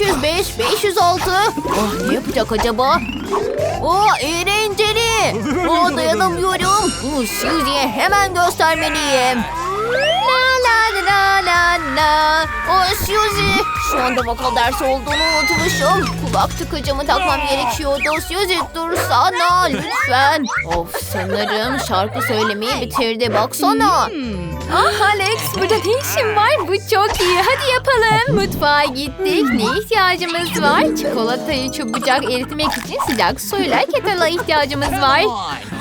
505, 506. Oh, ne yapacak acaba? Oh, eğlenceli. Oh, dayanamıyorum. Bunu Susie'ye hemen göstermeliyim. La la la la la. Oh, Suzy. Şu anda vokal dersi olduğunu unutmuşum. Kulak tıkacımı takmam gerekiyordu. Suzy dursana lütfen. Of sanırım şarkı söylemeyi bitirdi. Baksana. Ah Alex burada ne işin var? Bu çok iyi. Hadi yapalım. Mutfağa gittik. Ne ihtiyacımız var? Çikolatayı çabucak eritmek için sıcak suyla kettle ihtiyacımız var.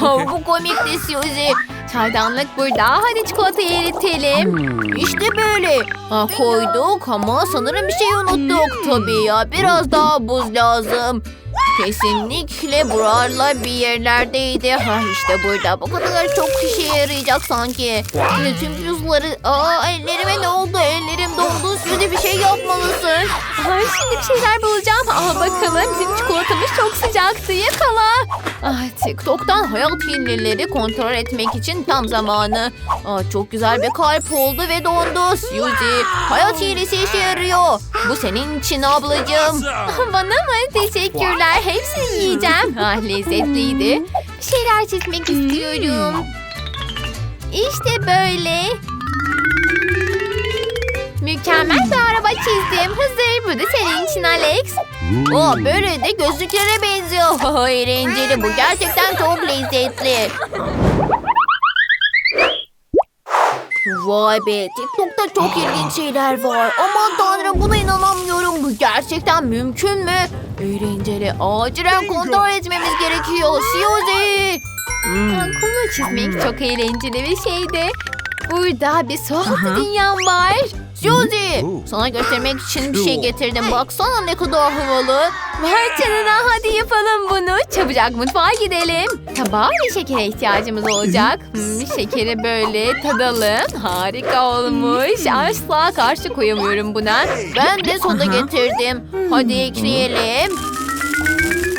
Oh, bu komikti Suzy. Çaydanlık burada. Hadi çikolatayı eritelim. İşte böyle. Ha, koyduk ama sanırım bir şey unuttuk. Tabii ya biraz daha buz lazım. Kesinlikle buralarla bir yerlerdeydi. Ha işte burada. Bu kadar çok işe yarayacak sanki. Yine tüm buzları... Aa ellerime ne oldu? Ellerim dondu. Suzy bir şey yapmalısın. Ay, şimdi bir şeyler bulacağım. Al bakalım. Bizim çikolatamız çok sıcaktı. Yakala. Ah, TikTok'tan hayat hileleri kontrol etmek için tam zamanı. Aa, çok güzel bir kalp oldu ve dondu. Suzy, hayat hilesi işe yarıyor. Bu senin için ablacığım. Bana mı? Teşekkürler. Hepsini yiyeceğim. Ah lezzetliydi. Bir şeyler çizmek istiyorum. İşte böyle. Mükemmel bir araba çizdim. Hazır. Bu da senin için Alex. Aa, böyle de gözlüklere benziyor. Ha, Eğlenceli bu. Gerçekten çok lezzetli. Vay be TikTok'ta çok ilginç şeyler var. Aman tanrım buna inanamıyorum. Bu gerçekten mümkün mü? Eğlenceli. Acilen kontrol etmemiz gerekiyor. Suzy. Hmm. Çizmek çok eğlenceli bir şeydi. Burada bir su altı dünyam var. Suzy. Sana göstermek için bir şey getirdim. Baksana ne kadar havalı. Vay canına hadi yapalım bunu. Çabucak mutfağa gidelim. Tabağa ve şekere ihtiyacımız olacak. Hmm, şekeri böyle tadalım. Harika olmuş. Asla karşı koyamıyorum buna. Ben de soda getirdim. Hadi ekleyelim.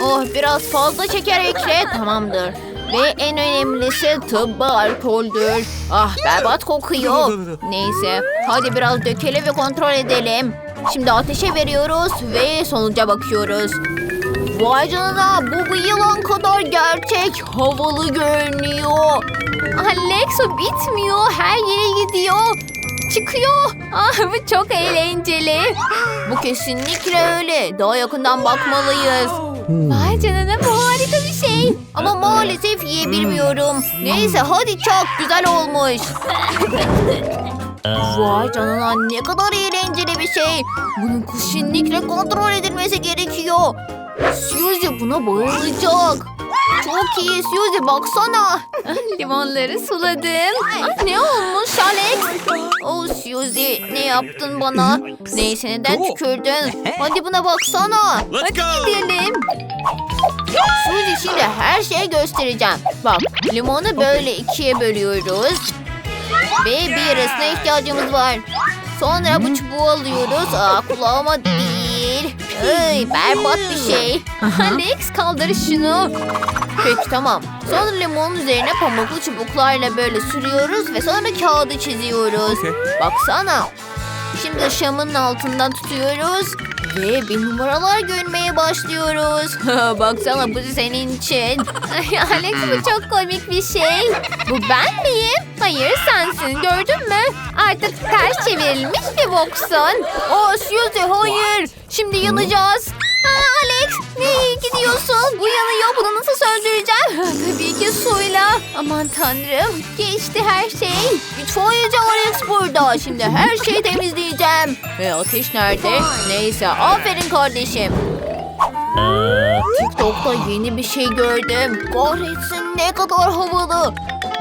Oh biraz fazla şeker ekle. Tamamdır. Ve en önemlisi tıbbi alkoldür. Ah berbat kokuyor. Neyse hadi biraz dökelim ve kontrol edelim. Şimdi ateşe veriyoruz ve sonuca bakıyoruz. Vay canına bu bir yılan kadar gerçek. Havalı görünüyor. Alex o bitmiyor. Her yere gidiyor. Çıkıyor. Ah bu çok eğlenceli. Bu kesinlikle öyle. Daha yakından bakmalıyız. Vay canına bu harika bir şey. Ama maalesef yiyebilmiyorum. Neyse hadi çak güzel olmuş. Vay canına ne kadar eğlenceli bir şey. Bunun kesinlikle kontrol edilmesi gerekiyor. Suzy buna bayılacak. Çok iyi Suzy baksana. Limonları suladım. Ah, ne olmuş Alex? Oh Suzy ne yaptın bana? Neyse neden tükürdün? Hadi buna baksana. Let's go! Gidelim. Şimdi her şeyi göstereceğim. Bak limonu böyle ikiye bölüyoruz. Ve bir arasına ihtiyacımız var. Sonra bu çubuğu alıyoruz. Aa kulağıma değil. Ay berbat bir şey. Alex kaldır şunu. Peki tamam. Sonra limonun üzerine pamuklu çubuklarla böyle sürüyoruz ve sonra kağıdı çiziyoruz. Baksana. Şimdi şamın altından tutuyoruz ve bir numaralar görmeye başlıyoruz. Baksana bu senin için. Alex bu çok komik bir şey. Bu ben miyim? Hayır sensin gördün mü? Artık ters çevrilmiş bir boksun. Aa Suzy hayır. Şimdi yanacağız. Aa, Alex nereye gidiyorsun? Bu yanıyor bunu nasıl söndüreceğim? Tabii ki suyla. Aman tanrım geçti her şey. İtfaiyeci Alex burada. Şimdi her şeyi temizleyeceğim. Ve ateş nerede? Neyse aferin kardeşim. TikTok'ta yeni bir şey gördüm. Kahretsin ne kadar havalı.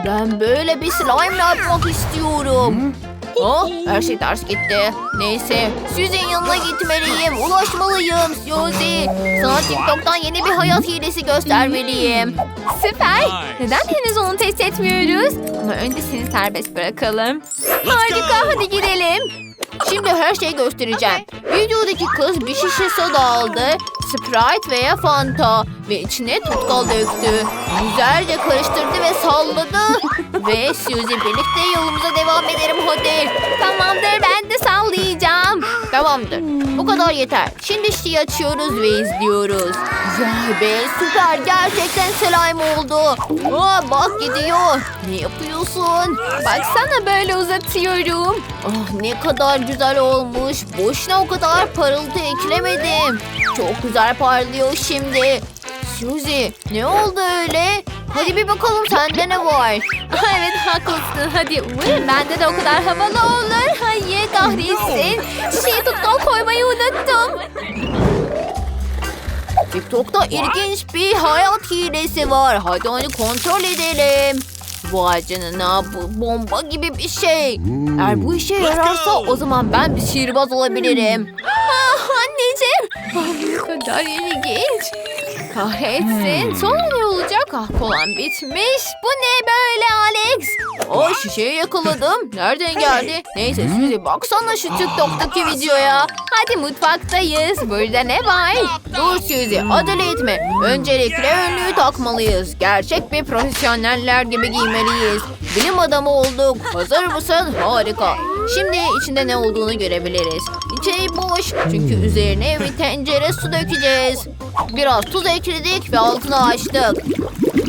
Ben böyle bir slime yapmak istiyorum. Ha, her şey ters gitti. Neyse, Suzy'nin yanına gitmeliyim. Ulaşmalıyım Suzy. Sana TikTok'tan yeni bir hayat hilesi göstermeliyim. Süper. Neden henüz onu test etmiyoruz? Ama önce seni serbest bırakalım. Harika hadi gidelim. Şimdi her şeyi göstereceğim. Videodaki kız bir şişe soda aldı. Sprite veya Fanta ve içine tutkal döktü. Güzelce karıştırdı ve salladı. ve Suzy birlikte yolumuza devam edelim hadi. Tamamdır ben de sallayacağım. Tamamdır. Bu kadar yeter. Şimdi şişeyi açıyoruz ve izliyoruz. Vay be süper. Gerçekten slime oldu. Aa, bak gidiyor. Ne yapıyorsun? Baksana böyle uzatıyorum. Ah ne kadar güzel olmuş. Boşuna o kadar parıltı eklemedim. Çok güzel parlıyor şimdi. Suzy ne oldu öyle? Hadi bir bakalım sende ne var? Evet haklısın. Hadi umarım bende de o kadar havalı olur. Hayır kahretsin. Şişeye tutkal koymayı unuttum. TikTok'ta ilginç bir hayat hilesi var. Hadi onu kontrol edelim. Vay canına bu bomba gibi bir şey. Eğer bu işe yararsa o zaman ben bir sihirbaz olabilirim. Ah anneciğim. Ah, ne kadar ilginç. Kahretsin. Sonra ne olacak? Ah kolan bitmiş. Bu ne böyle Alex? O şişeyi yakaladım. Nereden geldi? Neyse Suzy baksana şu TikTok'taki videoya. Hadi mutfaktayız. Burada ne var? Dur Suzy acele etme. Öncelikle önlüğü takmalıyız. Gerçek bir profesyoneller gibi giymeliyiz. Bilim adamı olduk. Hazır mısın? Harika. Şimdi içinde ne olduğunu görebiliriz. İçeri boş. Çünkü üzerine bir tencere su dökeceğiz. Biraz tuz ekledik ve altını açtık.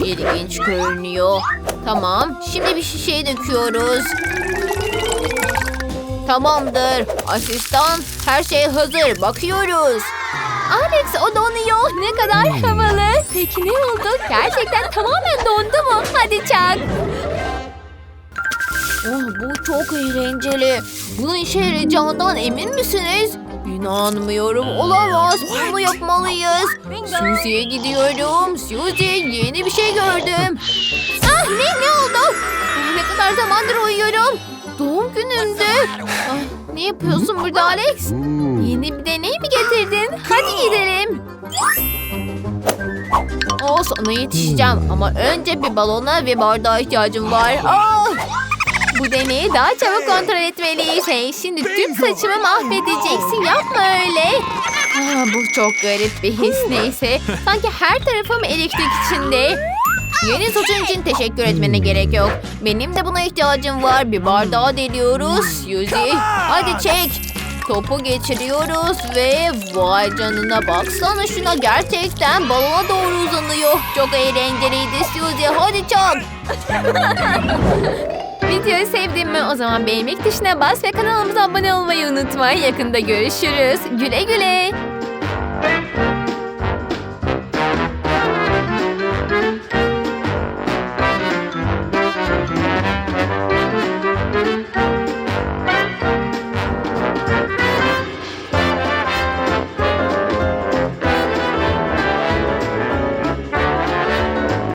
İlginç görünüyor. Tamam. Şimdi bir şişeyi döküyoruz. Tamamdır. Asistan her şey hazır. Bakıyoruz. Alex o donuyor. Ne kadar havalı. Peki ne oldu? Gerçekten tamamen dondu mu? Hadi çak. Oh, bu çok eğlenceli. Bunun işe yarayacağından emin misiniz? İnanmıyorum. Olamaz. Bunu yapmalıyız. Suzy'ye gidiyorum. Suzy yeni bir şey gördüm. Ah ne ne oldu? Ne kadar zamandır uyuyorum. Doğum günümdü. Ah, ne yapıyorsun burada Alex? Yeni bir deney mi getirdin? Hadi gidelim. O sana yetişeceğim. Ama önce bir balona ve bardağa ihtiyacım var. Ah! Bu deneyi daha çabuk kontrol etmeliyiz. Hey, şimdi tüm saçımı mahvedeceksin. Yapma öyle. Ah, bu çok garip bir his neyse. Sanki her tarafım elektrik içinde. Yeni saçın için teşekkür etmene gerek yok. Benim de buna ihtiyacım var. Bir bardağı deliyoruz. Suzy hadi çek. Topu geçiriyoruz ve vay canına baksana şuna gerçekten balona doğru uzanıyor. Çok eğlenceliydi Suzy hadi çak. Videoyu sevdin mi? O zaman beğenmek tuşuna bas ve kanalımıza abone olmayı unutma. Yakında görüşürüz. Güle güle.